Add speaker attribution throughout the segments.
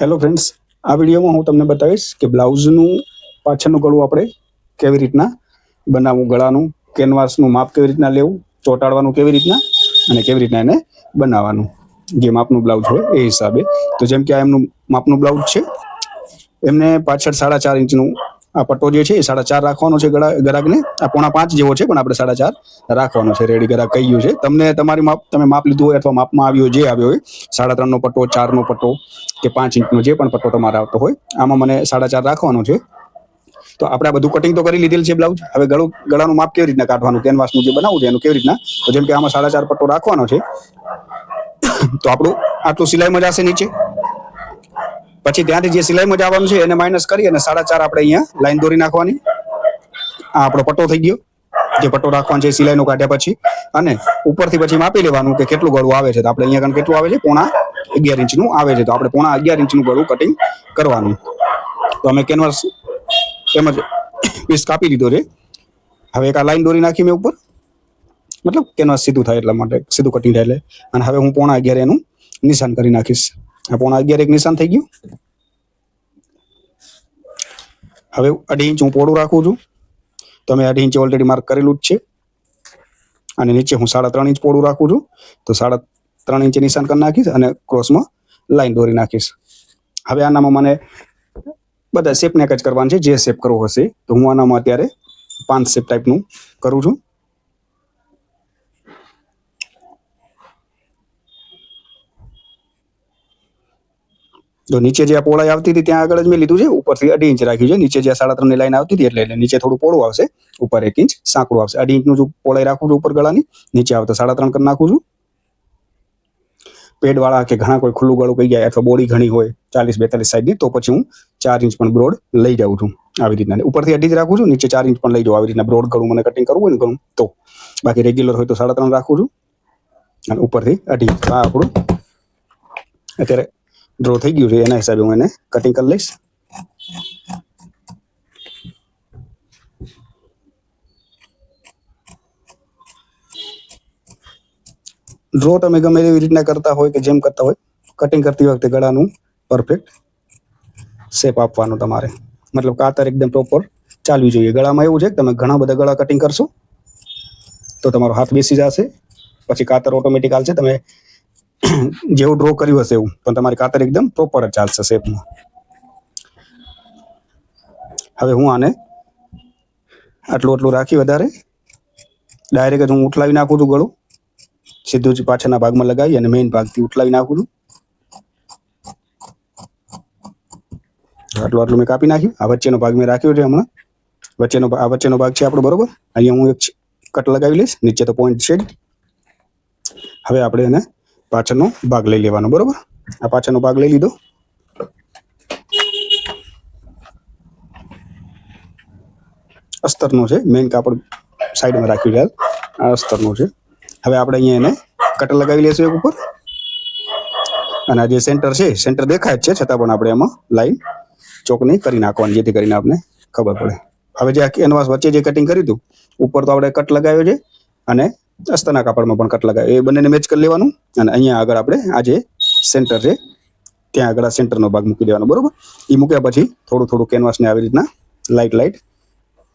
Speaker 1: Hello friends આ વિડીયોમાં હું તમને બતાવીશ કે બ્લાઉઝનું પાછળનું ગળું આપણે કેવી રીતના બનાવવું, ગળાનું, કેનવાસનું માપ કેવી રીતના લેવું, ચોંટાડવાનું કેવી રીતના અને કેવી રીતના એને બનાવવાનું. જે માપનું બ્લાઉઝ હોય એ હિસાબે. તો જેમ કે આ એમનું માપનું બ્લાઉઝ છે, એમને પાછળ સાડા ચાર ઇંચનું આ પટ્ટો જે છે એ સાડા ચાર રાખવાનો છે ગળા ગરાકને આ પોણા પાંચ જેવો છે, પણ આપણે સાડા ચાર રાખવાનો છે. રેડી ગરાક કહી ગયું છે. તમને તમારી માપ તમે માપ લીધું હોય અથવા માપમાં આવ્યો જે આવ્યો હોય, સાડા ત્રણનો પટ્ટો, ચારનો પટ્ટો કે પાંચ ઇંચનો જે પણ પટ્ટો તમારે આવતો હોય, આમાં મને સાડા ચાર રાખવાનો છે. તો આપણે આ બધું કટિંગ તો કરી લીધેલ છે બ્લાઉઝ હવે ગળું ગળાનું માપ કેવી રીતના કાઢવાનું કેનવાસનું જે બનાવવું છે, એનું કેવી રીતના? તો જેમ કે આમાં સાડા ચાર પટ્ટો રાખવાનો છે, તો આપણું આટલું સિલાઈમાં જશે નીચે. પછી ત્યાંથી જે સિલાઈમાં જવાનું છે એને માઇનસ કરી અને સાડા ચાર આપણે અહીંયા લાઈન દોરી નાખવાની. આ આપણો પટ્ટો થઈ ગયો. જે પટ્ટો રાખવાનો છે સિલાઈનો કાઢ્યા પછી અને ઉપરથી પછી માપી લેવાનું કે કેટલું ગળું આવે છે. તો આપણે અહીંયા કેટલું આવે છે? પોણા અગિયાર ઇંચનું આવે છે. તો આપણે પોણા અગિયાર ઇંચનું ગળું કટિંગ કરવાનું. તો અમે કેનવાસ તેમજ પીસ કાપી દીધો છે. હવે એક આ લાઈન દોરી નાખી મેં ઉપર. મતલબ કેનવાસ સીધું થાય એટલા માટે, સીધું કટિંગ થાય એટલે. અને હવે હું પોણા અગિયાર એનું નિશાન કરી નાખીશ. પોણા અગિયાર એક નિશાન થઈ ગયું. હવે અઢી ઇંચ હું પોળું રાખું છું. તો મેં અઢી ઇંચ ઓલરેડી માર્ક કરેલું જ છે. અને નીચે હું સાડા ત્રણ ઇંચ પોળું રાખું છું. તો સાડા ત્રણ ઇંચ નિશાન કરી નાખીશ અને ક્રોસમાં લાઈન દોરી નાખીશ. હવે આનામાં મને બધા શેપને એક જ કરવાનું છે. જે શેપ કરવો હશે તો હું આનામાં અત્યારે પાંચ શેપ ટાઈપનું કરું છું. તો નીચે જે આ પહોળાઈ આવતી હતી, ત્યાં આગળ જ મેં લીધું છે. ઉપરથી અઢી ઇંચ રાખ્યું છે. નીચે જે સાડા ત્રણની લાઈન આવતી હતી, એટલે એટલે નીચે થોડું પોળું આવશે. ઉપર એક ઇંચ સાંકડું આવશે. અઢી ઇંચનું જો પહોળાઈ રાખું છું ઉપર ગળાની, નીચે આવતા સાડા ત્રણ કરી નાખું છું. પેડવાળા કે ઘણા કોઈ ખુલ્લું ગળું કહી જાય અથવા બોડી ઘણી હોય, ચાલીસ બેતાલીસ સાઈડની તો પછી હું ચાર ઇંચ પણ બ્રોડ લઈ જાઉં છું આવી રીતના. ઉપરથી અઢી જ રાખું છું, નીચે ચાર ઇંચ પણ લઈ જાઉં આવી રીતના બ્રોડ ગળું મને કટિંગ કરવું હોય ને ઘણું તો. બાકી રેગ્યુલર હોય તો સાડા ત્રણ રાખું છું. અને ઉપરથી અઢી આ આપણું અત્યારે ડ્રો થઈ ગયું છે, એના હિસાબે હું એને કટિંગ કરી લઈશ. ડ્રો તમે ગમે એવી રીતના કરતા હોય કે જેમ કરતા હોય કટિંગ કરતી વખતે ગળાનું પરફેક્ટ શેપ આપવાનો તમારે. મતલબ કાતર એકદમ પ્રોપર ચાલવી જોઈએ. ગળામાં એવું છે કે તમે ઘણા બધા ગળા કટિંગ કરશો, તો તમારો હાથ બેસી જશે, પછી કાતર ઓટોમેટિક આવશે તમે જેવું ડ્રો કર્યું હશે એવું. પણ તમારી કાતર એકદમ પ્રોપર ચાલશે શેપમાં. હવે હું આને આટલું આટલું રાખી વધારે. ડાયરેક્ટ જ હું ઉઠલાવી નાખું છું ગળું. સીધું જ પાછળના ભાગમાં લગાવી અને મેઇન ભાગથી ઉઠલાવી નાખું છું. આટલું આટલું મેં કાપી નાખ્યું. આ વચ્ચેનો ભાગ મેં રાખ્યો છે હમણાં. વચ્ચેનો આ વચ્ચેનો ભાગ છે આપણો, બરોબર? અહીંયા હું એક કટ લગાવી લઈશ. નીચે તો પોઈન્ટ છે હવે આપણે એને પાછળનો ભાગ લઈ લેવાનો, બરોબર? આ પાછળનો ભાગ લઈ લીધો. અસ્તરનો છે મેઇન કાપડ સાઈડમાં રાખ્યું છે આ અસ્તરનો છે. હવે આપણે અહીંયા એને કટર લગાવી લઈશું એક ઉપર. અને આ જે સેન્ટર છે સેન્ટર દેખાય જ છે, છતાં પણ આપણે એમાં લાઈન ચોકની કરી નાખવાની, જેથી કરીને આપણે ખબર પડે. હવે જે આ કેનવાસ વચ્ચે જે કટિંગ કર્યું હતું, ઉપર તો આપણે કટ લગાવ્યો છે અને અસ્તરના કાપડમાં પણ કટ લગાવ્યો. એ બંનેને મેચ કરી લેવાનું અને અહીંયા આગળ આપણે આ જે સેન્ટર છે. ત્યાં આગળ સેન્ટરનો ભાગ મૂકી દેવાનો, બરોબર? એ મૂક્યા પછી થોડું થોડું કેનવાસને આવી રીતના લાઇટ લાઇટ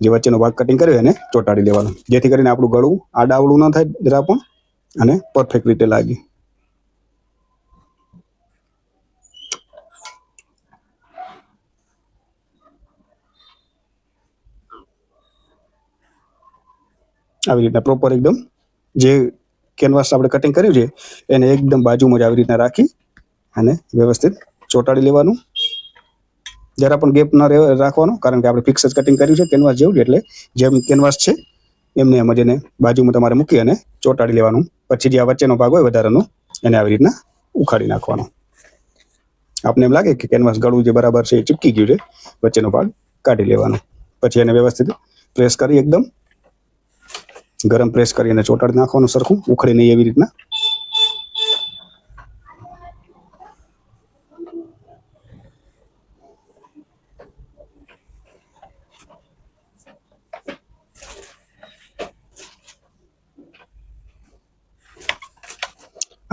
Speaker 1: જે વચ્ચેનો ભાગ કટિંગ કર્યો એને ચોંટાડી દેવાનો. જેથી કરીને આપણું ગળું આડાવડું ન થાય જરા પણ અને પરફેક્ટ રીતે લાગે. આવી રીતના પ્રોપર એકદમ જે કેનવાસ આપણે કટિંગ કર્યું છે, એને એકદમ બાજુમાં જ આવી રીતના રાખી અને વ્યવસ્થિત ચોંટાડી લેવાનું. જરા પણ ગેપ ન રાખવાનો, કારણ કે આપણે ફિક્સ જ કટિંગ કર્યું છે કેનવાસ જેવું એટલે જેમ કેનવાસ છે, એમને એમ જ એને બાજુમાં તમારે મૂકી અને ચોંટાડી લેવાનું. પછી જે આ વચ્ચેનો ભાગ હોય વધારાનો, એને આવી રીતના ઉખાડી નાખવાનો. આપને એમ લાગે કે કેનવાસ ગળું જે બરાબર છે એ ચીપકી ગયું છે, વચ્ચેનો ભાગ કાઢી લેવાનો. પછી એને વ્યવસ્થિત પ્રેસ કરી એકદમ ગરમ પ્રેસ કરી અને ચોંટાડી નાખવાનું સરખું ઉખડે નહીં એવી રીતના.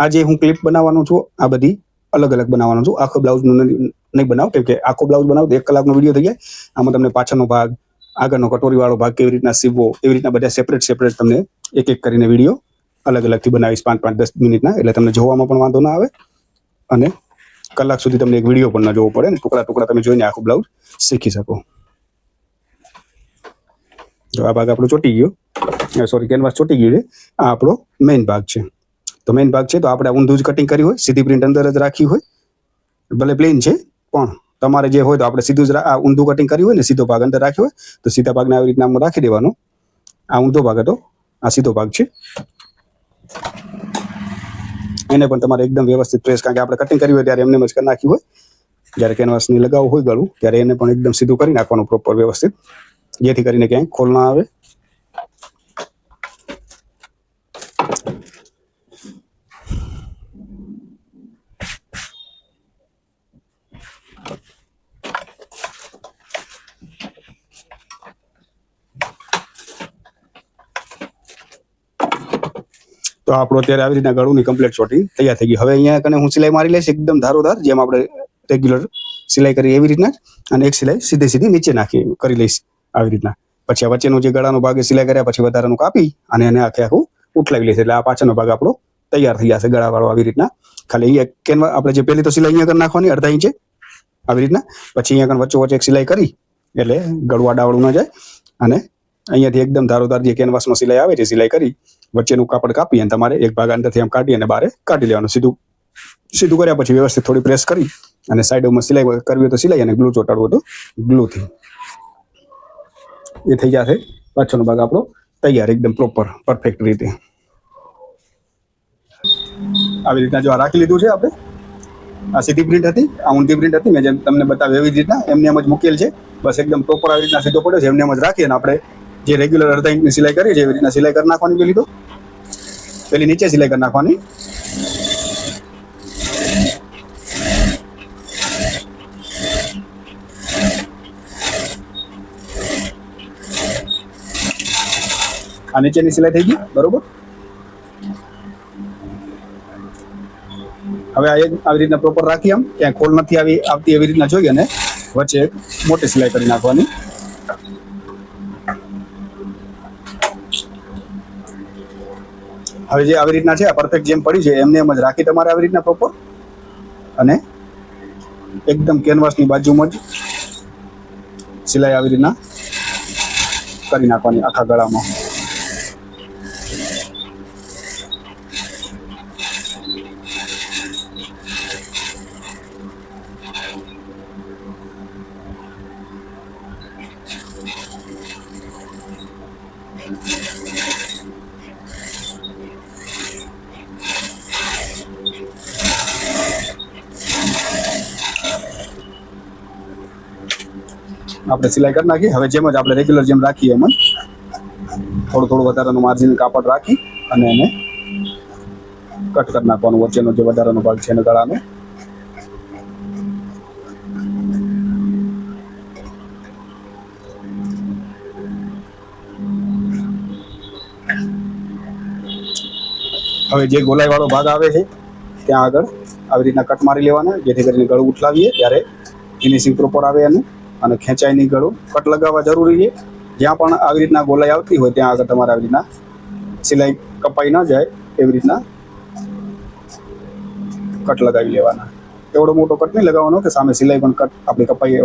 Speaker 1: આ જે હું ક્લિપ બનાવવાનો છું, આ બધી અલગ અલગ બનાવવાનો છું. આખો બ્લાઉઝનું નથી નહીં બનાવું, કેમ કે આખો બ્લાઉઝ બનાવો એક કલાકનો વીડિયો થઈ જાય. આમાં તમને પાછળનો ભાગ આગળનો કટોરીવાળો ભાગ કેવી રીતના સીવવો, એવી રીતના બધા સેપરેટ સેપરેટ તમને એક એક કરીને વીડિયો અલગ અલગથી બનાવીશ પાંચ પાંચ દસ મિનિટના, એટલે તમને જોવામાં પણ વાંધો ના આવે. અને કલાક સુધી તમને એક વીડિયો પણ ન જોવો પડે ને, ટુકડા ટુકડા તમે જોઈને આખું બ્લાઉઝ શીખી શકો. જો આ ભાગ આપણો ચોટી ગયો. સોરી કેનવાસ ચોટી ગયું છે. આ આપણો મેઇન ભાગ છે. તો મેઇન ભાગ છે, તો આપણે ઊંધું જ કટિંગ કરી હોય, સીધી પ્રિન્ટ અંદર જ રાખી હોય. ભલે પ્લેન છે, પણ તમારે જે હોય તો આપણે સીધું જ આ ઊંધું કટિંગ કર્યું હોય ને, સીધો ભાગ અંદર રાખ્યો હોય, તો સીધા ભાગને આવી રીતના રાખી દેવાનો. આ ઊંધો ભાગ હતો, આ સીધો ભાગ છે. એને પણ તમારે એકદમ વ્યવસ્થિત પ્રેસ કારણ કે આપણે કટિંગ કર્યું હોય ત્યારે એમને જ કરી નાખ્યું હોય. જ્યારે કેનવાસની લગાવવું હોય ગળું, ત્યારે એને પણ એકદમ સીધું કરી નાખવાનું પ્રોપર વ્યવસ્થિત. જેથી કરીને ક્યાંય ખોલ ના આવે. તો આપણો અત્યારે આવી રીતના ગળુંની કમ્પ્લીટ શોટિંગ તૈયાર થઈ ગઈ હવે અહીંયા કને હું સિલાઈ મારી લઈશ, એકદમ ધારોધાર, જેમ આપણે રેગ્યુલર સિલાઈ કરી એવી રીતના અને એક સિલાઈ સીધી સીધી નીચે નાખી કરી લઈશ આવી રીતના. પછી આ વચ્ચેનો જે ગળાનો ભાગ સિલાઈ કર્યા પછી વધારાનું કાપી અને એને આખે આખું ઉઠલાવી લઈશ. એટલે આ પાછળનો ભાગ આપણો તૈયાર થઈ જશે ગળાવાળો આવી રીતના. ખાલી અહીંયા કેનવા, આપણે જે પહેલી તો સિલાઈ અહીંયા કરી નાખવાની, અડધા ઇંચે આવી રીતના. પછી અહીંયા વચ્ચો વચ્ચે એક સિલાઈ કરી, એટલે ગળવા ડાવડું ન જાય. અને અહીંયાથી એકદમ ધારોધાર જે કેનવાસમાં સિલાઈ આવે છે સિલાઈ કરી વચ્ચેનું કાપડ કાપી અને તમારે એક ભાગ અંદરથી આમ કાઢી અને બહાર કાઢી લેવાનું. સીધું સીધું કર્યા પછી વ્યવસ્થિત થોડી પ્રેસ કરી અને સાઈડોમાં સિલાઈ કરવી તો સિલાઈ અને ગ્લુ ચોટાડવું તો ગ્લુથી એ થઈ જશે પાછળનો ભાગ આપણો તૈયાર, એકદમ પ્રોપર પરફેક્ટ રીતે. આવી રીતના જો આ રાખી લીધું છે આપણે. આ સીધી પ્રિન્ટ હતી, આ ઊંધી પ્રિન્ટ હતી. મેં જેમ તમને બતાવ્યું એવી રીતના, એમને એમ જ મૂકેલ છે. બસ એકદમ પ્રોપર આવી રીતના સીધો પડ્યો છે. એમને એમ જ રાખીએ અને આપણે જે રેગ્યુલર અડધા ઇંચની સિલાઈ કરી છે એવી રીતના સિલાઈ કરી નાખવાની પેલી તો પેલી નીચે સિલાઈ કરી નાખવાની. આ નીચેની સિલાઈ થઈ ગઈ, બરોબર? હવે આ એક આવી રીતના પ્રોપર રાખી આમ. ક્યાંય ખોલ નથી આવી આવતી એવી રીતના જોઈએ અને વચ્ચે એક મોટી સિલાઈ કરી નાખવાની. હવે જે આવી રીતના છે પરફેક્ટ જેમ પડી છે, એમને એમ જ રાખી તમારે આવી રીતના પ્રોપર અને એકદમ કેનવાસની બાજુમાં જ સિલાઈ આવી રીતના કરી નાખવાની આખા ગળામાં. આપણે સિલાઈ કરી નાખી. હવે જેમ જ આપણે રેગ્યુલર જેમ રાખીએ એમ થોડું થોડું વધારાનું માર્જિન કાપડ રાખી અને એને કટ કરી નાખવાનું. વચ્ચેનો જે વધારાનો ભાગ છે એને ગળાનો. હવે જે ગોલાઈ વાળો ભાગ આવે છે, ત્યાં આગળ આવી રીતના કટ મારી લેવાના, જેથી કરીને ગળું ઉઠલાવીએ ત્યારે ફિનિશિંગ પ્રોપર આવે એનું. અને ખેંચાય નહીં ગળું. કટ લગાવવા જરૂરી છે. જ્યાં પણ આવી રીતના ગોલાઈ આવતી હોય, ત્યાં આગળ તમારે આવી રીતના સિલાઈ કપાઈ ન જાય, એવી રીતના કટ લગાવી લેવાના. એવડો મોટો કટ નહીં લગાવવાનો કે સામે સિલાઈ પણ કટ આપણી કપાઈ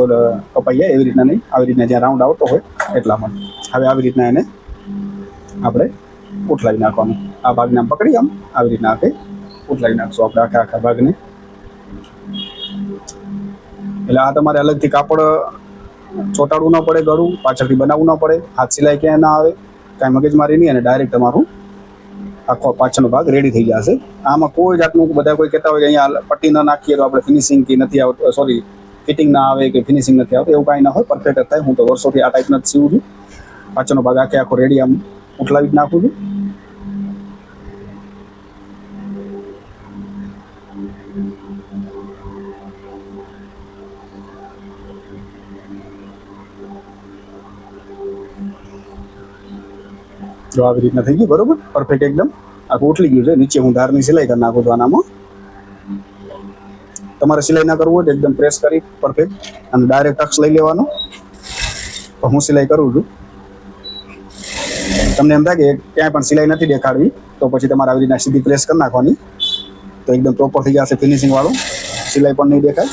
Speaker 1: કપાઈ જાય, એવી રીતના નહીં. આવી રીતના જ્યાં રાઉન્ડ આવતો હોય, એટલા માટે. હવે આવી રીતના એને આપણે ઉઠલાવી નાખવાનું. આ ભાગને આમ પકડી આમ આવી રીતના આપણે ઉઠલાવી નાખશું આપણે આખા આખા ભાગને. એટલે આ તમારે અલગથી કાપડ ચોટાડવું ન પડે ગળું, પાછળથી બનાવવું ન પડે, હાથ સિલાઈ ક્યાંય ના આવે, કાંઈ મગજમારી નહીં અને ડાયરેક્ટ તમારું આખો પાછળનો ભાગ રેડી થઈ જશે. આમાં કોઈ જાતનું બધા કોઈ કહેતા હોય કે અહીંયા પટ્ટી ન નાખીએ તો આપણે ફિનિશિંગ કે નથી આવતું સોરી ફિટિંગ ના આવે કે ફિનિશિંગ નથી આવતું, એવું કાંઈ ના હોય પરફેક્ટ થાય. હું તો વર્ષોથી આ ટાઈપના જ સીવું છું. પાછળનો ભાગ આખે આખો રેડી આમ ઉઠલાવી જ નાખું છું. જો આવી રીતના થઈ ગયું, બરોબર? પરફેક્ટ એકદમ. આખું ઉઠલી ગયું છે, નીચે હું ધારની સિલાઈ કરી નાખું છું આનામાં. તમારે સિલાઈ ના કરવું હોય તો એકદમ પ્રેસ કરી પરફેક્ટ અને ડાયરેક્ટ ટક્સ લઈ લેવાનો. તો હું સિલાઈ કરું છું. તમને એમ થાય કે ક્યાંય પણ સિલાઈ નથી દેખાડવી, તો પછી તમારે આવી રીતના સીધી પ્રેસ કરી નાખવાની. તો એકદમ પ્રોપર થઈ જશે ફિનિશિંગ વાળું. સિલાઈ પણ નહીં દેખાય.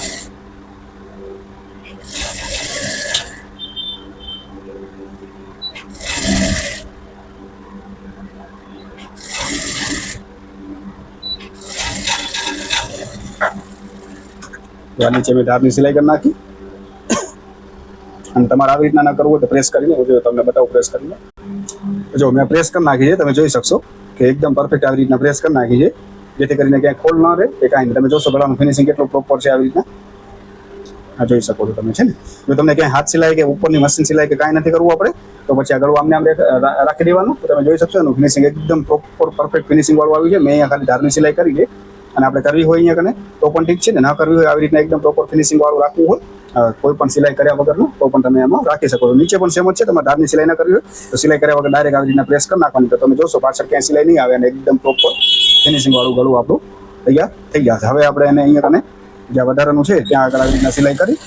Speaker 1: તો આ નીચે મેં ધારની સિલાઈ કરી નાખી. અને તમારે આવી રીતના ના કરવું હોય તો પ્રેસ કરીને હું જો તમને બતાવું પ્રેસ કરીને. જો મેં પ્રેસ કરી નાખી છે, તમે જોઈ શકશો કે એકદમ પરફેક્ટ આવી રીતના પ્રેસ કરી નાખી છે. જેથી કરીને ક્યાંય ખોલ ન રહે, કે કાંઈ નહીં. તમે જોશો ગળાનું ફિનિશિંગ કેટલું પ્રોપર છે આવી રીતના. આ જોઈ શકો છો તમે, છે ને? જો તમને ક્યાંય હાથ સિલાઈ કે ઉપરની મશીન સિલાઈ કે કાંઈ નથી કરવું આપણે, તો પછી આ ગળું આમને આમ રેખ- રા- રાખી દેવાનું. તો તમે જોઈ શકશો એનું ફિનિશિંગ એકદમ પ્રોપર પરફેક્ટ ફિનિશિંગ વાળું આવ્યું છે. મેં અહીંયા ખાલી ધારની સિલાઈ કરી છે. અને આપણે કરવી હોય અહીંયા કને, તો પણ ઠીક છે ને, ના કરવી હોય આવી રીતના એકદમ પ્રોપર ફિનિશિંગ વાળું રાખવું હોય કોઈ પણ સિલાઈ કર્યા વગરનું, તો પણ તમે એમાં રાખી શકો છો. નીચે પણ સેમ જ છે, તમારે ધારની સિલાઈ ના કરવી હોય, તો સિલાઈ કર્યા વગર ડાયરેક્ટ આવી રીતના પ્રેસ કરી નાખવાની. તો તમે જોશો, પાછળ ક્યાંય સિલાઈ નહીં આવે અને એકદમ પ્રોપર ફિનિશિંગ વાળું ગળું આપણું તૈયાર થઈ જશે હવે આપણે એને અહીંયા કને, જ્યાં વધારાનું છે, ત્યાં આગળ આવી રીતના સિલાઈ કરી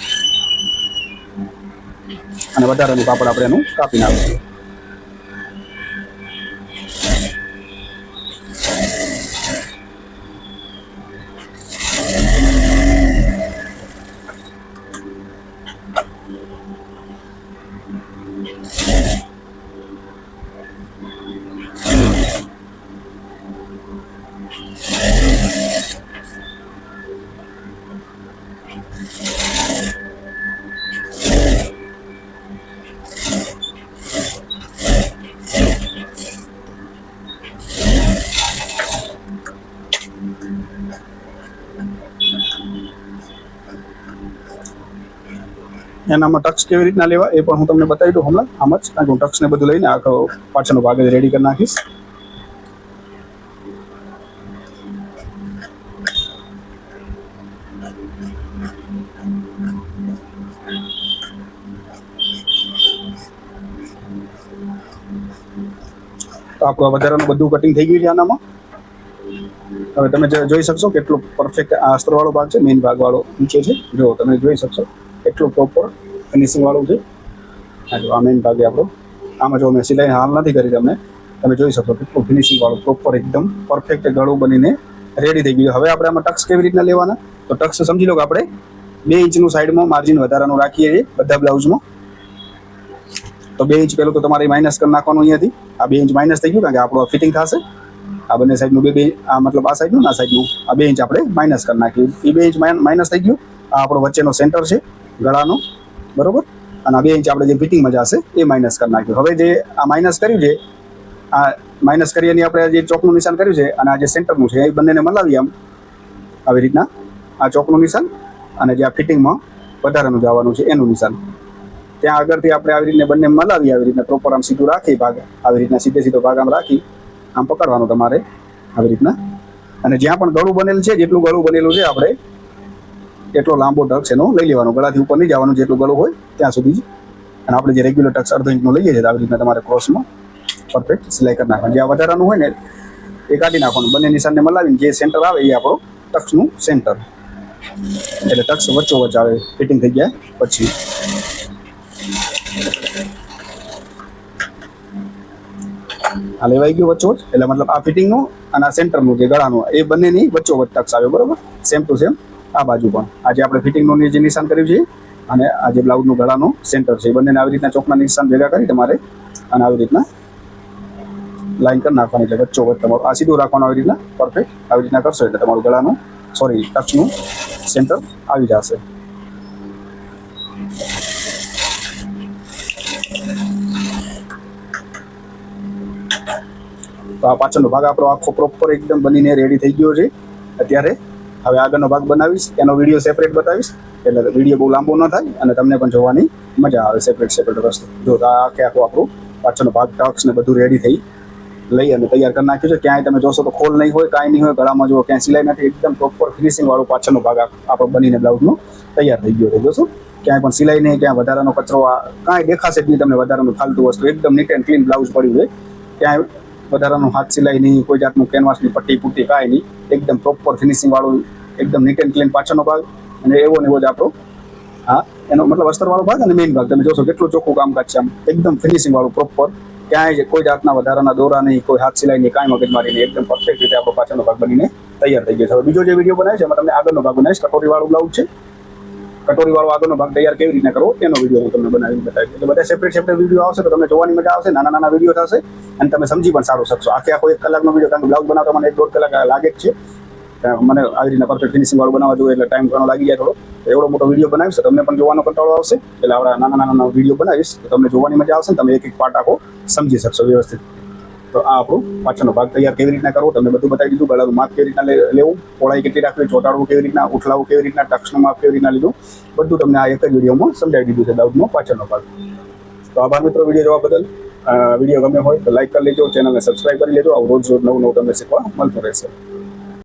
Speaker 1: અને વધારાનું કાપડ આપણે એનું કાપી નાખીશું એનામાં ટક્સ કેવી રીતના લેવા, એ પણ હું તમને બતાવી દઉં હમણાં. આમ જ કારણ કે હું ટક્સને બધું લઈને આખો પાછળનો ભાગ જ રેડી કરી નાખીશ. તો આપણું વધારાનું બધું કટિંગ થઈ ગયું છે આનામાં. હવે તમે જોઈ શકશો કેટલું પરફેક્ટ આ અસ્ત્રવાળો ભાગ છે મેઇન ભાગ વાળો નીચે છે. જો તમે જોઈ શકશો એટલું પ્રોપર ફિનિશિંગ વાળું છે. આ જો આ મેઇન ભાગે આપણો. આમાં જો અમે સિલાઈ હાલ નથી કરી તમને, તમે જોઈ શકશો કેટલું ફિનિશિંગ વાળું પ્રોપર એકદમ પરફેક્ટ ગળું બનીને રેડી થઈ ગયું હવે આપણે આમાં ટક્સ કેવી રીતના લેવાના? તો ટક્સ સમજી લો કે આપણે બે ઇંચનું સાઈડમાં માર્જિન વધારાનું રાખીએ છીએ બધા બ્લાઉઝમાં તો બે ઇંચ પહેલું તો તમારે માઇનસ કરી નાખવાનું અહીંયાથી. આ બે ઇંચ માઇનસ થઈ ગયું કારણ કે આપણો ફિટિંગ થશે. આ બંને સાઈડનું બે બે, આ મતલબ આ સાઈડનું આ સાઈડનું આ બે ઇંચ આપણે માઇનસ કરી નાખ્યું એ બે ઇંચ માઇનસ થઈ ગયું. આ આપણો વચ્ચેનો સેન્ટર છે, ગળાનો. બરોબર? અને આ બે ઇંચ આપણે જે ફિટિંગમાં જશે એ માઇનસ કરી નાખ્યું. હવે જે આ માઇનસ કર્યું છે, આ માઇનસ કરી અને આપણે જે ચોકનું નિશાન કર્યું છે અને આ જે સેન્ટરનું છે, એ બંનેને મલાવી આમ. આવી રીતના આ ચોકનું નિશાન અને જે આ ફિટિંગમાં વધારાનું જવાનું છે, એનું નિશાન. ત્યાં આગળથી આપણે આવી રીતને બંને મલાવી આવી રીતના પ્રોપર આમ સીધું રાખી ભાગ. આવી રીતના સીધે સીધો ભાગ આમ રાખી આમ પકડવાનું તમારે આવી રીતના. અને જ્યાં પણ ગળું બનેલું છે, જેટલું ગળું બનેલું છે, આપણે એટલો લાંબો ટક્સ એનો લઈ લેવાનો. ગળાથી ઉપર નહીં જવાનું, જેટલું ગળું હોય ત્યાં સુધી જ. અને આપણે જે રેગ્યુલર ટક્સ અડધો ઇંચનો લઈએ છીએ આવી રીતના તમારે ક્રોસમાં પરફેક્ટ સિલાઈ કરી નાખવાનું. જ્યાં વધારાનું હોય ને, એ કાઢી નાખવાનું. બંને નિશાનને મલાવીને જે સેન્ટર આવે, એ આપણો ટક્સનું સેન્ટર એટલે ટક્સ વચ્ચોવચ્ચ આવે ફિટિંગ થઈ જાય પછી આ લેવાઈ ગયું વચ્ચોવચ એટલે મતલબ આ ફિટિંગનું અને આ સેન્ટરનું જે ગળાનું એ બંનેની વચ્ચોવચ ટક્સ આવ્યો બરોબર? સેમ ટુ સેમ આ બાજુ પણ. આજે આપણે ફિટિંગનું જે નિશાન કર્યું છે અને આ જે બ્લાઉઝનું ગળાનું સેન્ટર છે, એ બંનેને આવી રીતના ચોકના નિશાન ભેગા કરી તમારે અને આવી રીતના લાઈન કરી નાખવાની એટલે વચ્ચોવચ તમારું. આ સીધું રાખવાનું આવી રીતના પરફેક્ટ આવી રીતના કરશો એટલે તમારું ગળાનું સોરી ટક્સનું સેન્ટર આવી જશે. આ પાછળનો ભાગ આપણો આખો પ્રોપર એકદમ બનીને રેડી થઈ ગયો છે. અત્યારે હવે આગળનો ભાગ બનાવીશ, એનો વીડિયો સેપરેટ બતાવીશ, એટલે વીડિયો બહુ લાંબો ન થાય અને તમને પણ જોવાની મજા આવે સેપરેટ સેપરેટ રસ્તો જો આખે આખું આપણું પાછળનો ભાગ ટક્સ ને બધું રેડી થઈ લઈ અને તૈયાર કરી નાખ્યું છે. ક્યાંય તમે જોશો તો ખોલ નહીં હોય, કાંઈ નહીં હોય, ગળામાં જુઓ, ક્યાંય સિલાઈ નથી, એકદમ પ્રોપર ફિનિશિંગ વાળું પાછળનો ભાગ આપણો બનીને બ્લાઉઝનો તૈયાર થઈ ગયો છે. જોશો? ક્યાંય પણ સિલાઈ નહીં, ક્યાંય વધારાનો કચરો કાંઈ દેખાશે જ નહીં તમને વધારાનું ફાલતું વસ્તુ. એકદમ નીટ એન્ડ ક્લીન બ્લાઉઝ પડ્યું છે. ક્યાંય વધારાનું હાથ સિલાઈ નહીં, કોઈ જાતનું કેનવાસની પટ્ટી પુટ્ટી કાંઈ નહીં. એકદમ પ્રોપર ફિનિશિંગ વાળું, એકદમ નીટ એન્ડ ક્લીન પાછળનો ભાગ. અને એવો ને એવો જ આપણો, હા, એનો મતલબ અસ્તરવાળો ભાગ અને મેઇન ભાગ. તમે જોશો કેટલું ચોખ્ખું કામકાજ છે આમ. એકદમ ફિનિશિંગ વાળું પ્રોપર ક્યાંય કોઈ જાતના વધારાના દોરા નહીં, કોઈ હાથ સિલાઈ નહીં, કાંઈ મગજમારી નહીં, એકદમ પરફેક્ટ રીતે આપણો પાછળનો ભાગ બનીને તૈયાર થઈ ગયો છે. હવે બીજો જે વીડિયો બનાવે છે, એમાં તમને આગળનો ભાગ બનાવીશ. કટોરીવાળું બ્લાઉઝ છે. કટોરી વાળો આગળનો ભાગ તૈયાર કેવી રીતે કરવો તેનો વીડિયો હું તમને બનાવીને બતાવીશ. એટલે બધા સેપરેટ સેપરેટ વીડિયો આવશે તો તમને જોવાની મજા આવશે, નાના નાના વીડિયો થશે અને તમે સમજી પણ સારું શકશો. આખે આખો એક કલાકનો વીડિયો કારણ કે બ્લાઉઝ બનાવતા મને એક દોઢ કલાક લાગે જ છે. મને આવી રીતના પરફેક્ટ ફિનિશિંગ વાળું બનાવવા જોઈએ એટલે ટાઈમ ઘણો લાગી જાય થોડો. એવડો મોટો વીડિયો બનાવીશ તમને પણ જોવાનો કંટાળો આવશે. એટલે આવડા નાના નાના વીડિયો બનાવીશ તમને જોવાની મજા આવશે તમે એક એક પાર્ટ આખો સમજી શકશો વ્યવસ્થિત. તો આ આપણો પાછળનો ભાગ તૈયાર કેવી રીતના કરવો? તમને બધું બતાવી દીધું. ગળાનું માપ કેવી રીતના લેવું? પહોળાઈ કેટલી રાખવી? ચોટાડવું કેવી રીતના? ઉઠલાવું કેવી રીતના? ટક્સનું માપ કેવી રીતના લીધું? બધું તમને આ એક જ વિડીયોમાં સમજાવી દીધું છે દાઉદનો પાછળનો ભાગ. તો આભાર મિત્રો વીડિયો જોવા બદલ. વીડિયો ગમે હોય તો લાઈક કરી લેજો, ચેનલને સબસ્ક્રાઈબ કરી લેજો. આવું રોજ રોજ નવું નવું તમને શીખવા મળતું રહેશે.